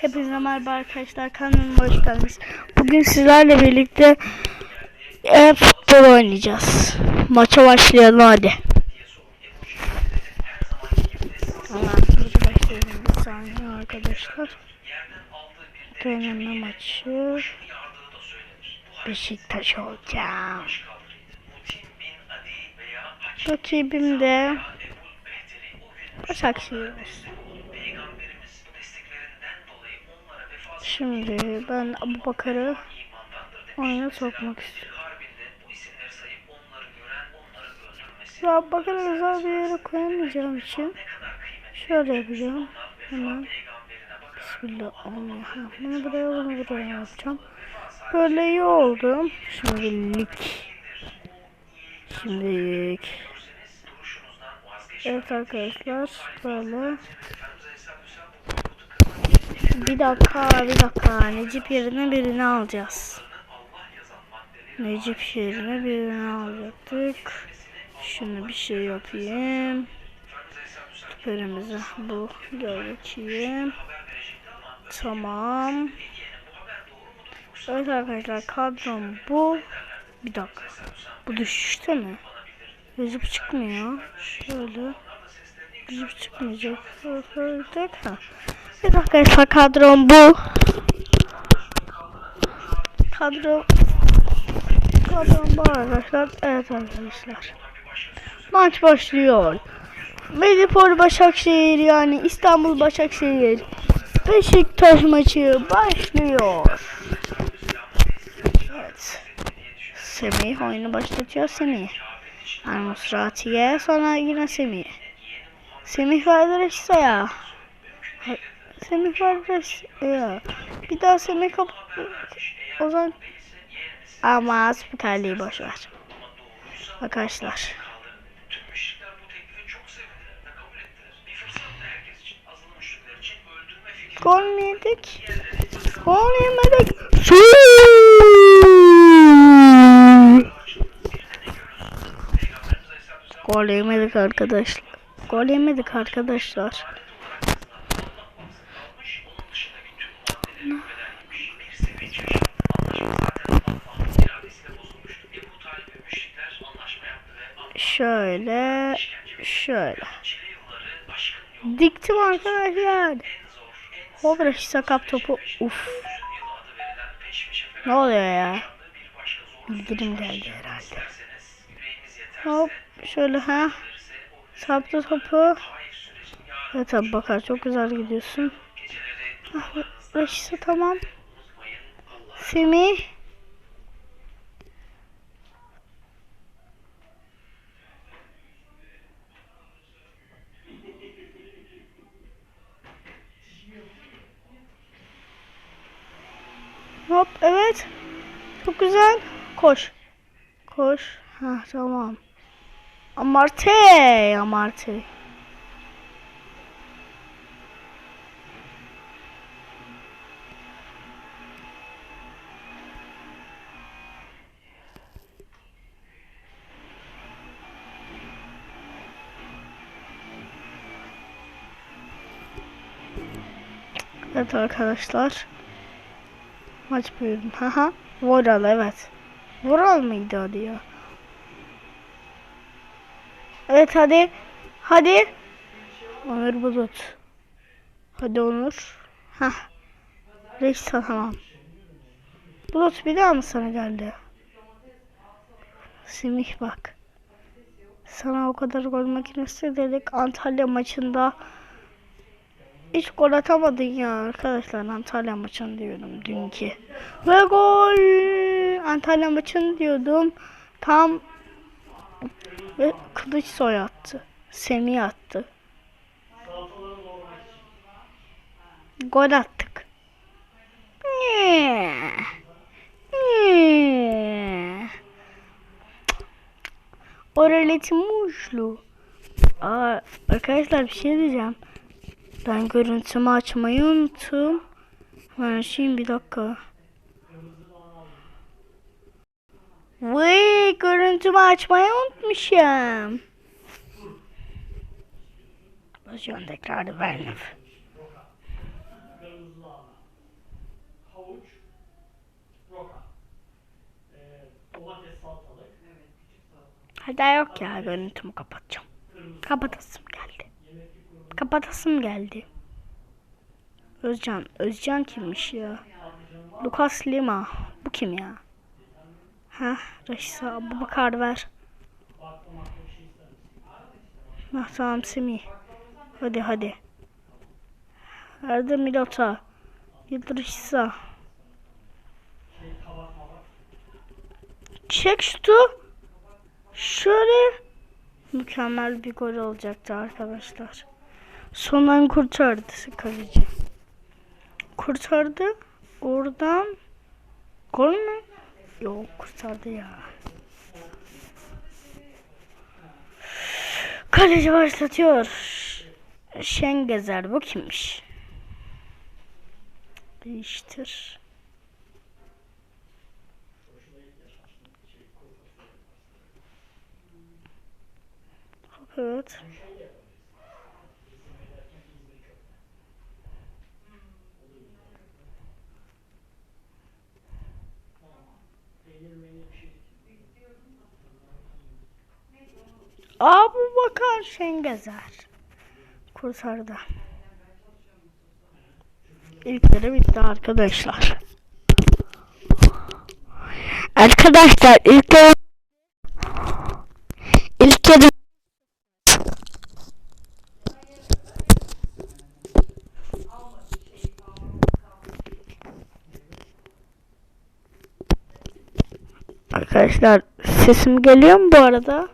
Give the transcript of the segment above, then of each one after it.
Hepinize merhaba arkadaşlar kanalıma hoş geldiniz. Bugün sizlerle birlikte e, futbol oynayacağız. Maça başlayalım hadi. Bir saniye arkadaşlar. Deneme maçı. Beşiktaş olacağım. Rakibim de Başakşehir olsun. Şimdi ben Abu Bakar'ı oyuna sokmak istiyorum. Ya Abu Bakar'ı özel bir yere koyamayacağım için şöyle yapacağım. Hemen Bismillah. Ha, bunu buraya bunu buraya yapacağım. Böyle iyi oldu. Şimdilik. Şimdilik. Evet arkadaşlar böyle. Bir dakika bir dakika Necip yerine birini alacağız. Necip yerine birini alacaktık. Şunu bir şey yapayım. Süperimize bu geçeyim. Tamam. Evet arkadaşlar kadrom bu. Bir dakika. Bu düşüşte mi? Necip çıkmıyor. Şöyle. Necip çıkmayacak. Şöyle. Ha. Evet arkadaşlar kadrom bu. Kadro kadrom bu arkadaşlar. Evet arkadaşlar. Maç başlıyor. Medipol Başakşehir yani İstanbul Başakşehir Beşiktaş maçı başlıyor. Evet. Semih oyunu başlatıyor Semih. Yani Musrati'ye sonra yine Semih. Semih verdi ya. Semih verdi ya. Bir daha Semih kap... O zaman... Ama spikerliği boş ver. Arkadaşlar. Gol mü yedik? Gol yemedik. Gol yemedik arkadaşlar. Gol yemedik arkadaşlar. Şöyle, şöyle. Diktim arkadaşlar. Hover sakap topu. Uf. Ne oluyor ya? Bildirim geldi herhalde. Hop şöyle ha. Saptı topu. Evet tabi bakar çok güzel gidiyorsun. Ah, tamam. Semih. Hop evet. Çok güzel. Koş. Koş. Ha tamam. Amarte. Amarte. Evet arkadaşlar. Maç bölüm. Haha. Voral evet. Voral mıydı adı ya? Evet hadi. Hadi. Onur Bulut. Hadi Onur. Hah. Reis tamam. Bulut bir daha mı sana geldi? Simih bak. Sana o kadar gol makinesi dedik Antalya maçında hiç gol atamadın ya arkadaşlar Antalya maçını diyordum dünkü. Ve gol Antalya maçını diyordum. Tam ve Kılıç soy attı. Semih attı. Gol attık. Nie. Nie. Oraleti muşlu. Aa, arkadaşlar bir şey diyeceğim. Ben görüntümü açmayı unuttum. Ben açayım bir dakika. Vay görüntümü açmayı unutmuşum. Basıyorum tekrar vermem. Hadi yok ya görüntümü kapatacağım. Kapatasın. Kapatasım geldi. Özcan. Özcan kimmiş ya? Lucas Lima. Bu kim ya? Ha, Raşisa Abubakar ver. Ha, tamam Semih. Hadi hadi. Nerede Milota? Yıldırışsa. Çek şutu. Şöyle. Mükemmel bir gol olacaktı arkadaşlar. Sondan kurtardı kaleci. Kurtardı. Oradan gol mü? Yok kurtardı ya. Kaleci başlatıyor. Şengezer bu kimmiş? Değiştir. Evet. Abu Bakar Şengezer Kursarda İlk yarı bitti arkadaşlar. Arkadaşlar ilk yarı Arkadaşlar sesim geliyor mu bu arada?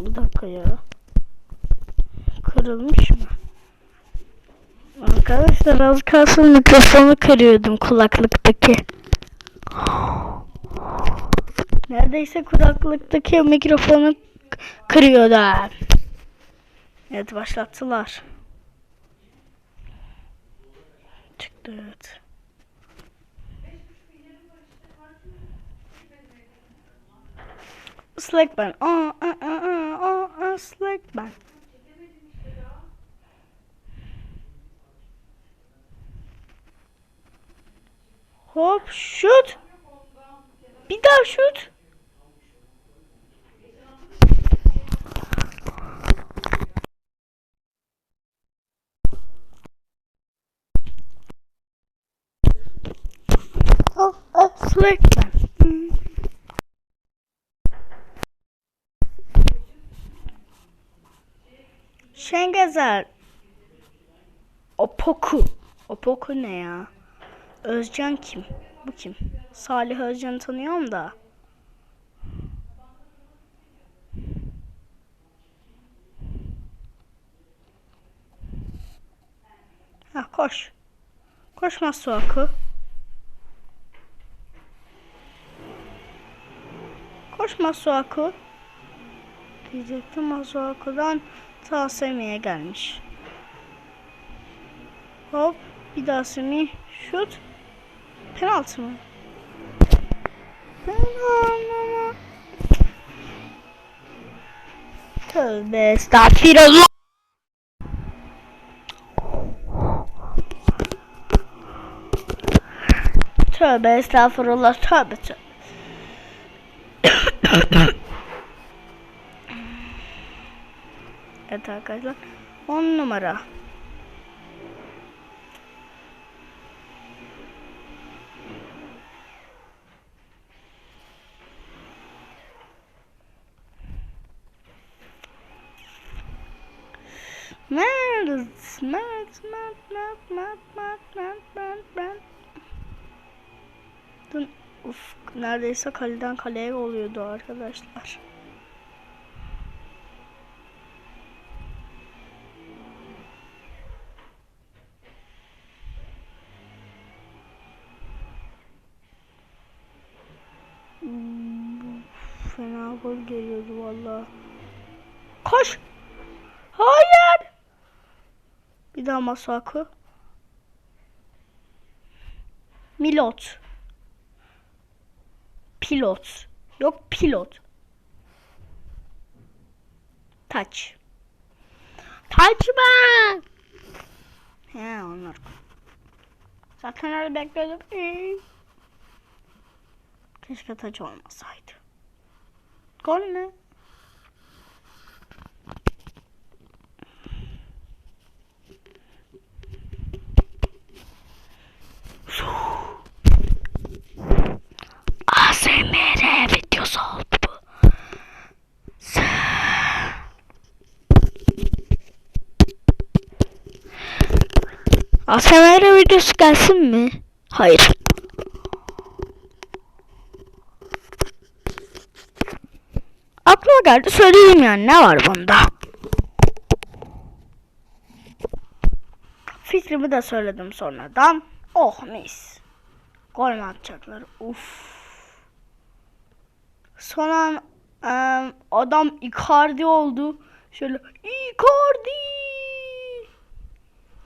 Bir dakika ya. Kırılmış mı? Arkadaşlar az kalsın mikrofonu kırıyordum kulaklıktaki. Neredeyse kulaklıktaki mikrofonu k- kırıyordu. Evet başlattılar. Çıktı evet. Slack ben. Aa, aa, aa, aa, Slack ben. Hop şut. Bir daha şut. Hop, Hmm. Şengezer. Opoku. Opoku ne ya? Özcan kim? Bu kim? Salih Özcan'ı tanıyorum da. Ha koş. Koş Masuaku. Masuaku. Diyecektim Masuaku'dan ta Semih'e gelmiş. Hop bir daha Semih şut. Penaltı mı? Tövbe estağfirullah. Tövbe estağfurullah tövbe tövbe. Evet arkadaşlar 10 numara. Mert, Mert, Mert, Mert, Mert, Mert, Mert. Dün, uf, neredeyse kaleden kaleye oluyordu arkadaşlar. Hmm, Fena gol geliyordu vallahi. Koş! Hayır! Bir daha Masaku. Milot. Pilot. Yok pilot. Taç. Taç mı? He onlar. Zaten öyle bekliyordum. Keşke taç olmasaydı. Gol ne? ASMR videosu oldu bu. ASMR videosu gelsin mi? Hayır. Aklıma geldi söyleyeyim yani ne var bunda? Fikrimi de söyledim sonradan. Oh mis. Gol mü atacaklar? Uf. Son an adam Icardi oldu. Şöyle Icardi.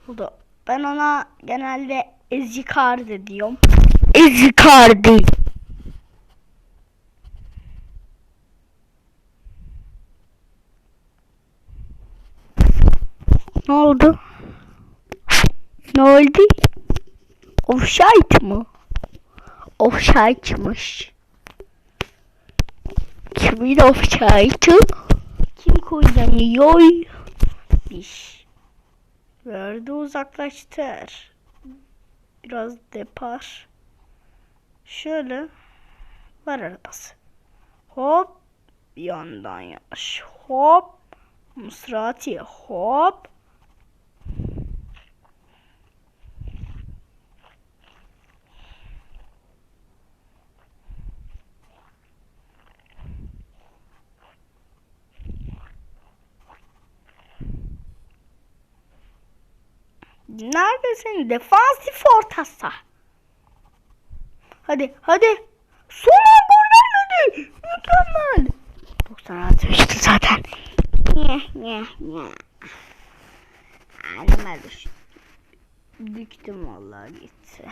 Oldu. Ben ona genelde Ezikardi diyorum. Ezikardi. Ne oldu? Ne oldu? Offside mı? Offside'mış. Kimin offside'ı? Kim kullanıyor? Biz. Verdi uzaklaştır. Biraz depar. Şöyle. Var arabası. Hop. Yandan yanaş. Hop. Musrati. Hop. Neredesin? Defansif orta saha. Hadi hadi. Son an gol vermedi. Mükemmel. 96 işte zaten. Nyeh nyeh nyeh. Anneme düş. Büktüm vallahi gitti.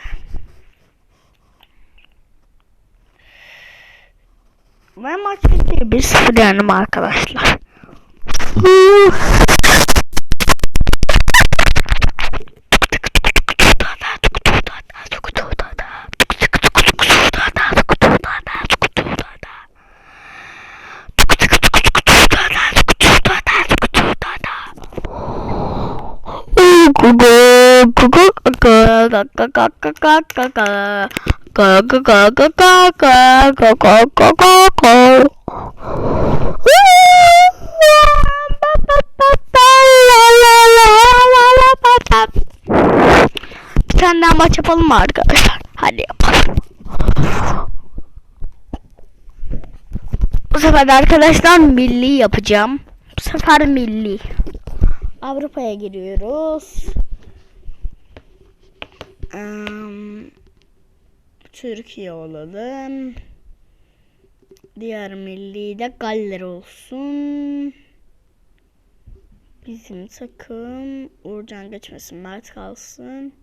Ve maç bitti. 1-0 yendim arkadaşlar. Bir tane daha maç yapalım mı arkadaşlar? Hadi yapalım. Bu sefer de arkadaşlar milli yapacağım. Bu sefer milli. Avrupa'ya giriyoruz. Em, Türkiye olalım. Diğer milli de Galler olsun. Bizim takım Uğurcan geçmesin Mert kalsın.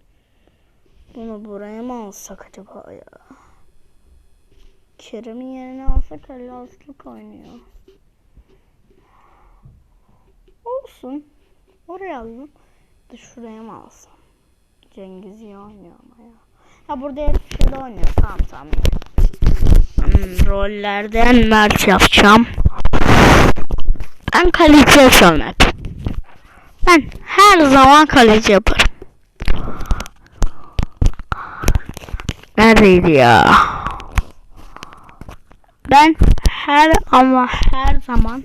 Bunu buraya mı alsak acaba ya? Kerem'in yerine alsak Ali Aslık oynuyor. Olsun. Oraya alalım. Da şuraya mı alsam? Cengiz iyi oynuyor ama ya. Ha burada herif şeyde oynuyor. Tamam tamam. Hmm, rollerden Mert yapacağım. Ben kaleci yapıyorum hep. Ben her zaman kaleci yaparım. Neredeydi ya? Ben her ama her zaman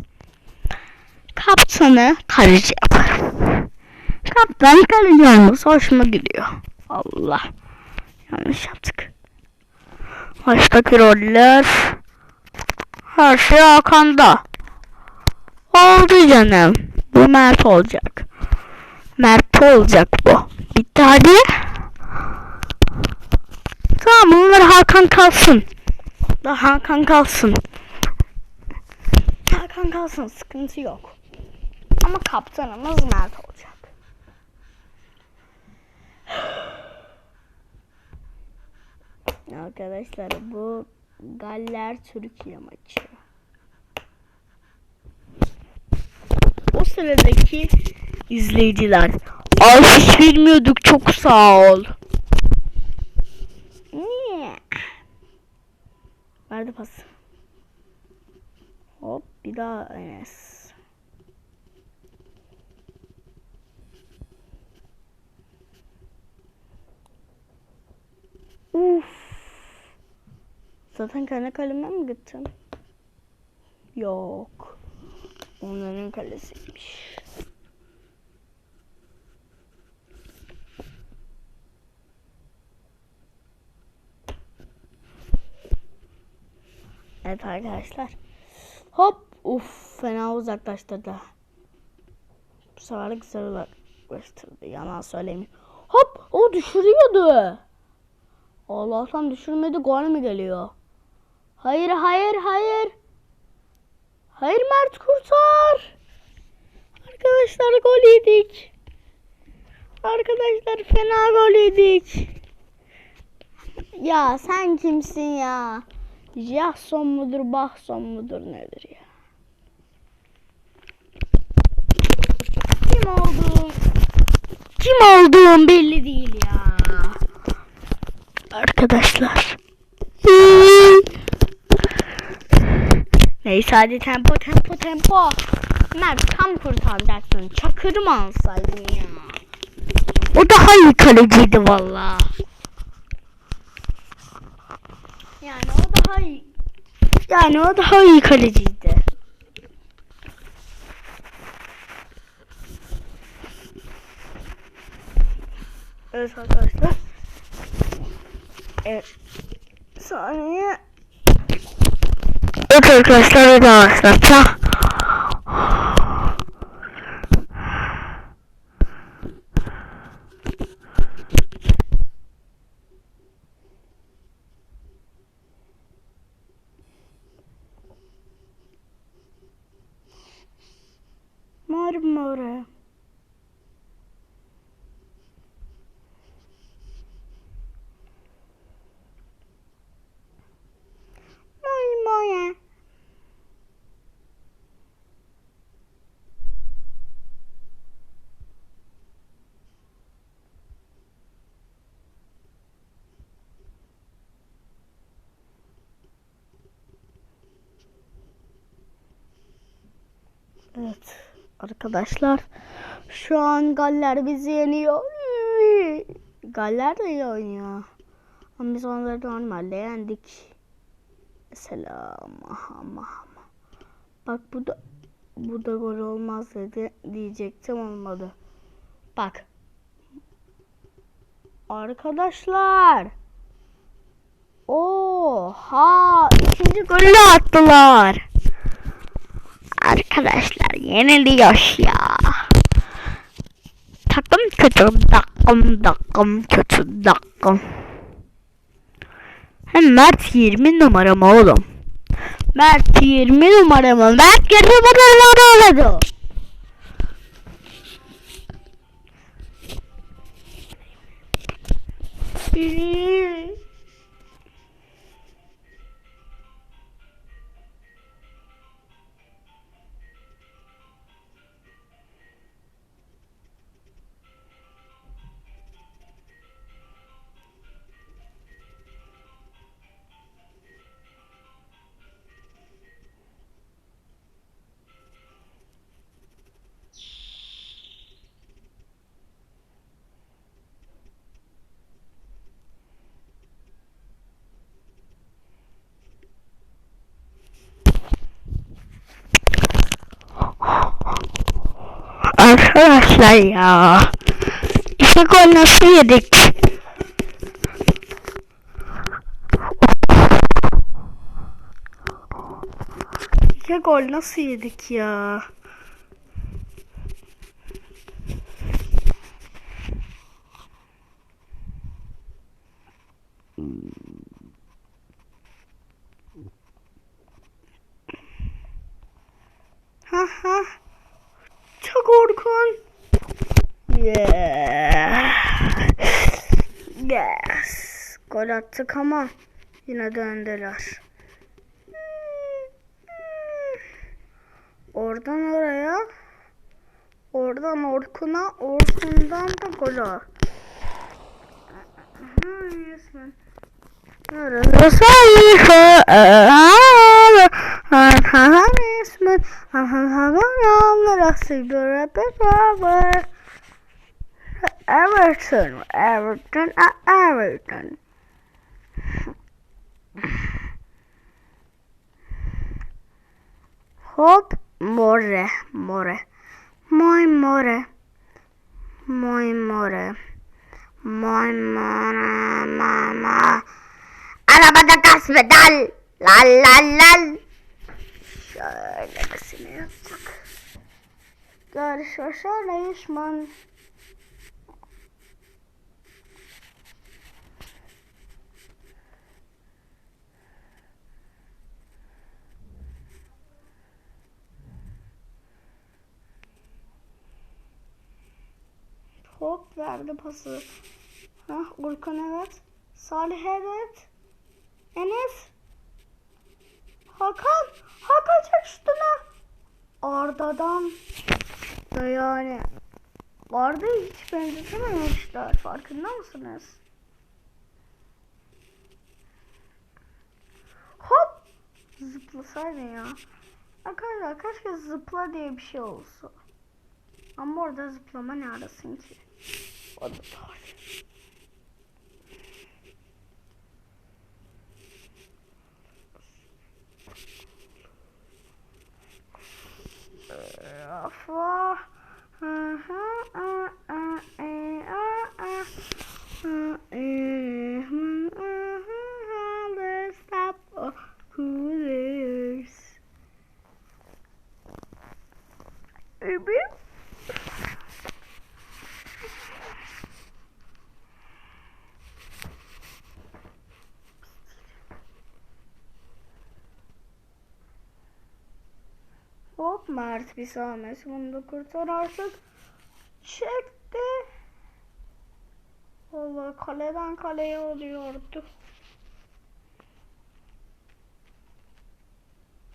kaptanı kaleci yaparım. Kaptan kaleci olması hoşuma gidiyor. Allah. Yanlış yaptık. Baştaki roller her şey Hakan'da. Oldu canım. Bu Mert olacak. Mert olacak bu. Bitti hadi. Tamam bunlar Hakan kalsın. Da Hakan kalsın. Hakan kalsın sıkıntı yok. Ama kaptanımız Mert olacak. arkadaşlar bu Galler Türkiye maçı. O sıradaki izleyiciler. Ay hiç bilmiyorduk çok sağ ol. Niye? Verdi pas. Hop bir daha Enes. Uf. Zaten kendi kaleme mi gittin? Yok. Onların kalesiymiş. Evet arkadaşlar. Hop. Uf fena uzaklaştırdı. Bu sefer güzel uzaklaştırdı. Yalan söylemeyeyim. Hop. O düşürüyordu. Allah'tan düşürmedi. Gol mü geliyor? Hayır hayır hayır. Hayır Mert kurtar. Arkadaşlar gol yedik. Arkadaşlar fena gol yedik. Ya sen kimsin ya? Jahson mudur, Bahson mudur nedir ya? Kim olduğum kim olduğum belli değil ya. Arkadaşlar. Neyse hadi tempo tempo tempo. Mert tam kurtaracaksın. Çakır mı alsaydın ya? O daha iyi kaleciydi valla. Yani o daha iyi. Yani o daha iyi kaleciydi. Evet arkadaşlar. Evet. Saniye. Evet arkadaşlar bir daha Evet arkadaşlar şu an Galler bizi yeniyor. Galler de iyi oynuyor. Ama biz onları normalde yendik. Mesela ama ama. Bak bu da bu da gol olmaz dedi diyecektim olmadı. Bak. Arkadaşlar. Oha ikinci golü attılar. Arkadaşlar yeniliyor ya. Takım kötü takım takım kötü takım. Hem Mert 20 numara mı oğlum? Mert 20 numara mı? Mert 20 numara oldu. Arkadaşlar ya. İki gol nasıl yedik? İki gol nasıl yedik ya? Ha ha. Çok Orkun. Yeah. Attık ama yine döndüler. Oradan oraya. Oradan Orkun'a. Orkun'dan da gola. Resmen. Everton Everton Everton Hop more more Muy more Muy more Muy more mama Arabada gaz pedal. Lal lal lal. Şöyle basını yaptık. Görüşürüz Reisman. Hop verdi pası. Hah Urkan evet. Salih evet. Enes. Hakan. Hakan çek üstüne. Arda'dan. Da yani. Arda'yı hiç benzetememişler. Farkında mısınız? Hop. Zıplasaydın ya. Arkadaşlar keşke zıpla diye bir şey olsa. Ama orada zıplama ne arasın ki? What the fuck? Uh, for, uh -huh, uh, uh, uh. Mert bir sahmet bunu da kurtar artık. Çekti. Valla kaleden kaleye oluyordu.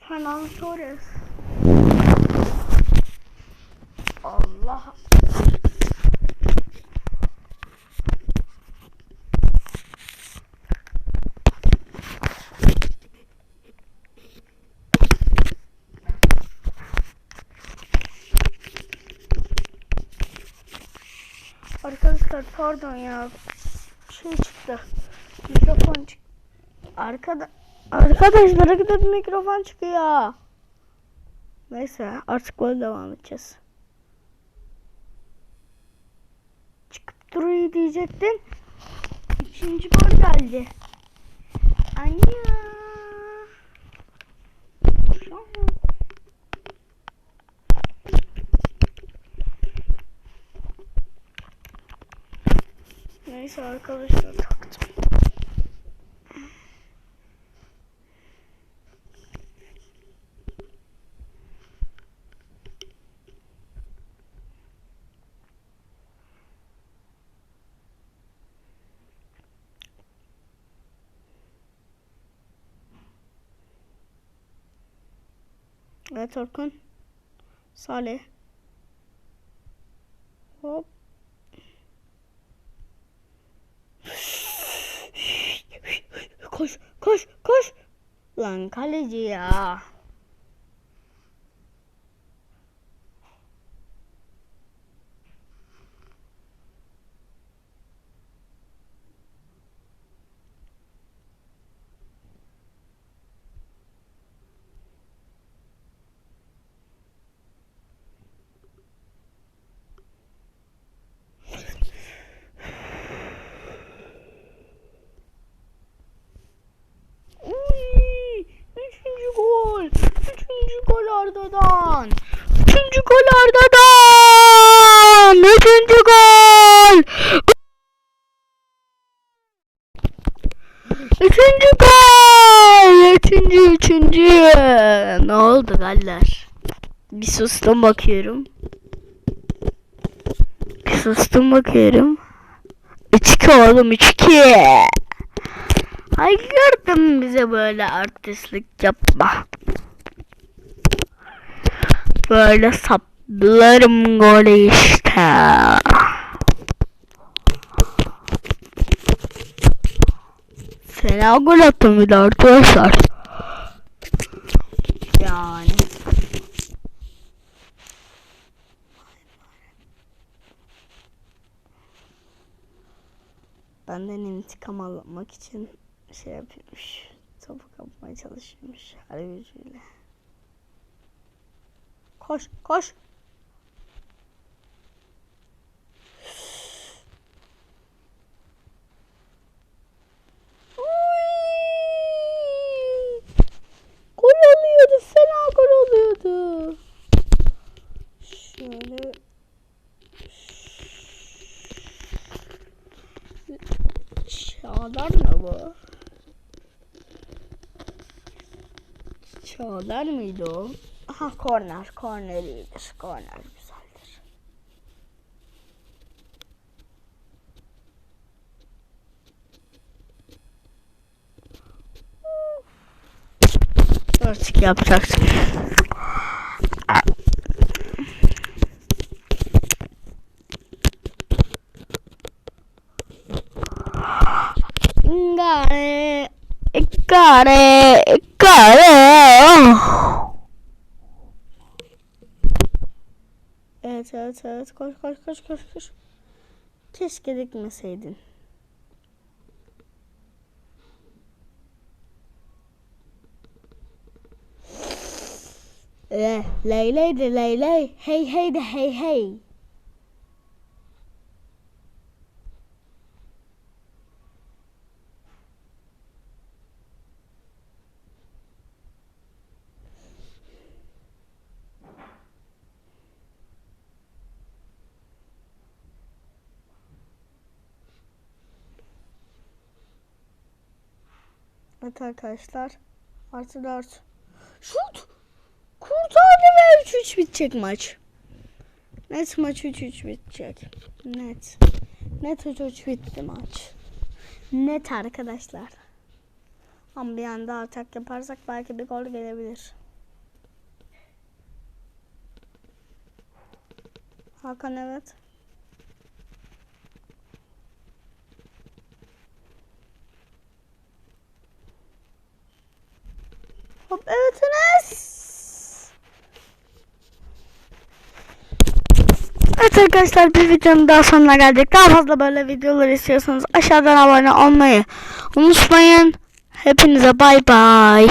Fernando Torres. Allah. Arkadaşlar pardon ya. Şey çıktı. Mikrofon çıktı. Arkada Arkadaşlar arkada bir mikrofon çıkıyor. Neyse artık böyle devam edeceğiz. Çıkıp duruyor diyecektin. İkinci gol geldi. Anya. Neyse arkadaşlar taktım. Evet Orkun. Salih. Hop. Koş, koş, koş. Lan kaleci ya. Uy, üçüncü gol. Üçüncü gol Arda'dan. Üçüncü gol Arda'dan. Üçüncü gol. Üçüncü gol. Üçüncü, üçüncü. Ne oldu galler? Bir sustum bakıyorum. Bir sustum bakıyorum. 3-2 oğlum 3-2. Hayırdır bize böyle artistlik yapma. Böyle saplarım golü işte. Fena gol attım bir de arkadaşlar. Yani. Benden intikam almak için şey yapıyormuş. Topu kapmaya çalışıyormuş her gücüyle. Koş koş. Gol oluyordu. Fena gol oluyordu. Şöyle Çağlar mı bu? Çağlar mıydı o? Aha korner. Korner iyidir. Korner güzeldir. Artık yapacaksın. Gare, gare. Evet, evet. Koş, koş, koş, koş, koş. Keşke dikmeseydin. Le, ley, ley de ley, ley. Hey, hey de hey, hey. Evet arkadaşlar. Artı 4. Şut! Kurtardı ve 3-3 bitecek maç. Net maç 3-3 bitecek. Net. Net 3-3 bitti maç. Net arkadaşlar. Ama bir anda atak yaparsak belki bir gol gelebilir. Hakan evet. Hop evet Enes. Evet arkadaşlar bir videonun daha sonuna geldik. Daha fazla böyle videolar istiyorsanız aşağıdan abone olmayı unutmayın. Hepinize bay bay.